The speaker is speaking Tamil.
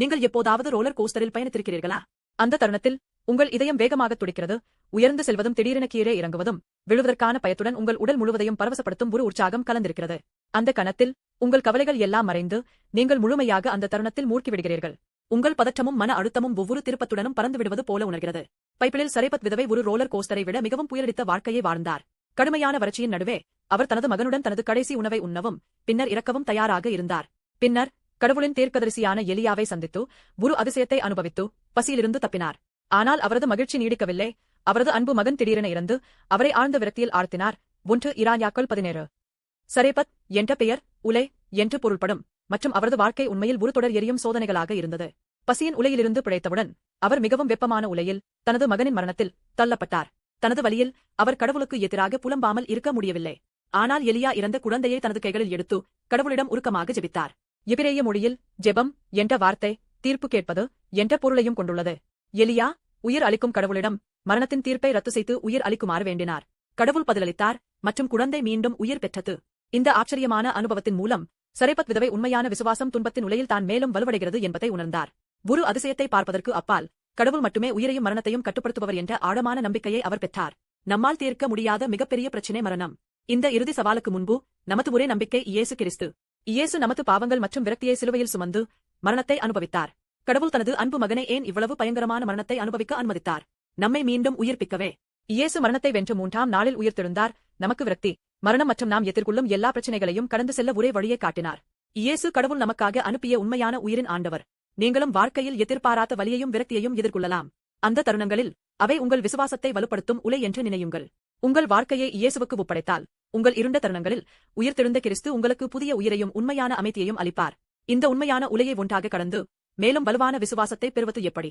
நீங்கள் எப்போதாவது ரோலர் கோஸ்டரில் பயணித்திருக்கிறீர்களா? அந்த தருணத்தில் உங்கள் இதயம் வேகமாக துடிக்கிறது. உயர்ந்து செல்வதும் திடீரென கீழே இறங்குவதும் விழுவதற்கான பயத்துடன் உங்கள் உடல் முழுவதையும் பரவசப்படுத்தும் ஒரு உற்சாகம் கலந்திருக்கிறது. அந்த கணத்தில் உங்கள் கவலைகள் எல்லாம் மறைந்து நீங்கள் முழுமையாக அந்த தருணத்தில் மூழ்கி விடுகிறீர்கள் உங்கள் பதற்றமும் மன அழுத்தமும் ஒவ்வொரு திருப்பத்துடனும் பறந்து விடுவது போல உணர்கிறது. பைப்பிளில் சரைபத் விதவை ஒரு ரோலர் கோஸ்டரை விட மிகவும் புயலடித்த வாழ்க்கையை வாழ்ந்தார். கடுமையான வறட்சியின் நடுவே அவர் தனது மகனுடன் தனது கடைசி உணவை உண்ணவும் பின்னர் இறக்கவும் தயாராக இருந்தார். பின்னர் கடவுளின் தீர்க்கதரிசியான எலியாவை சந்தித்து குரு அதிசயத்தை அனுபவித்து பசியிலிருந்து தப்பினார். ஆனால் அவரது மகிழ்ச்சி நீடிக்கவில்லை. அவரது அன்பு மகன் திடீரென இறந்து அவரை ஆழ்ந்த விரக்தியில் ஆழ்த்தினார். ஒன்று இரான்யாக்கள் பதினேழு. சரேபத் என்ற பெயர் உலை என்று பொருள்படும் மற்றும் அவரது வாழ்க்கை உண்மையில் ஒரு தொடர் எரியும் சோதனைகளாக இருந்தது. பசியின் உலையிலிருந்து பிழைத்தவுடன் அவர் மிகவும் வெப்பமான உலையில் தனது மகனின் மரணத்தில் தள்ளப்பட்டார். தனது வழியில் அவர் கடவுளுக்கு எதிராக புலம்பாமல் இருக்க முடியவில்லை. ஆனால் எலியா இறந்த குழந்தையை தனது கைகளில் எடுத்து கடவுளிடம் உருக்கமாக ஜெபித்தார். எபிரேய மொழியில் ஜெபம் என்ற வார்த்தை தீர்ப்பு கேட்பது என்ற பொருளையும் கொண்டுள்ளது. எலியா உயிர் அளிக்கும் கடவுளிடம் மரணத்தின் தீர்ப்பை ரத்து செய்து உயிர் அளிக்குமாறு வேண்டினார். கடவுள் பதிலளித்தார் மற்றும் குழந்தை மீண்டும் உயிர் பெற்றது. இந்த ஆச்சரியமான அனுபவத்தின் மூலம் சரைபத் விதவை உண்மையான விசுவாசம் துன்பத்தின் உலையில் தான் மேலும் வலுவடைகிறது என்பதை உணர்ந்தார். ஒரு அதிசயத்தை பார்ப்பதற்கு அப்பால் கடவுள் மட்டுமே உயிரையும் மரணத்தையும் கட்டுப்படுத்துபவர் என்ற ஆழமான நம்பிக்கையை அவர் பெற்றார். நம்மால் தீர்க்க முடியாத மிகப்பெரிய பிரச்சினை மரணம். இந்த இறுதி சவாலுக்கு முன்பு நமது ஒரே நம்பிக்கை இயேசு கிறிஸ்து. இயேசு நமது பாவங்கள் மற்றும் விரக்தியை சிலுவையில் சுமந்து மரணத்தை அனுபவித்தார். கடவுள் தனது அன்பு மகனை ஏன் இவ்வளவு பயங்கரமான மரணத்தை அனுபவிக்க அனுமதித்தார்? நம்மை மீண்டும் உயிர்ப்பிக்கவே. இயேசு மரணத்தை வென்று மூன்றாம் நாளில் உயிர்த்தெழுந்தார். நமக்கு விரக்தி. மரணம் மற்றும் நாம் எதிர்கொள்ளும் எல்லா பிரச்சனைகளையும் கடந்து செல்ல ஒரே வழியை காட்டினார். இயேசு கடவுள் நமக்காக அனுப்பிய உண்மையான உயிரின் ஆண்டவர். நீங்களும் வாழ்க்கையில் எதிர்பாராத வலியையும் விரக்தியையும் எதிர்கொள்ளலாம். அந்த தருணங்களில் அவை உங்கள் விசுவாசத்தை வலுப்படுத்தும் உலை என்று நினையுங்கள். உங்கள் வாழ்க்கையை இயேசுவுக்கு ஒப்படைத்தால். உங்கள் இருண்ட தருணங்களில் உயிர்த்தெழுந்த கிறிஸ்து உங்களுக்கு புதிய உயிரையும் உண்மையான அமைதியையும் அளிப்பார். இந்த உண்மையான உலையை ஒன்றாக கடந்து மேலும் வலுவான விசுவாசத்தை பெறுவது எப்படி?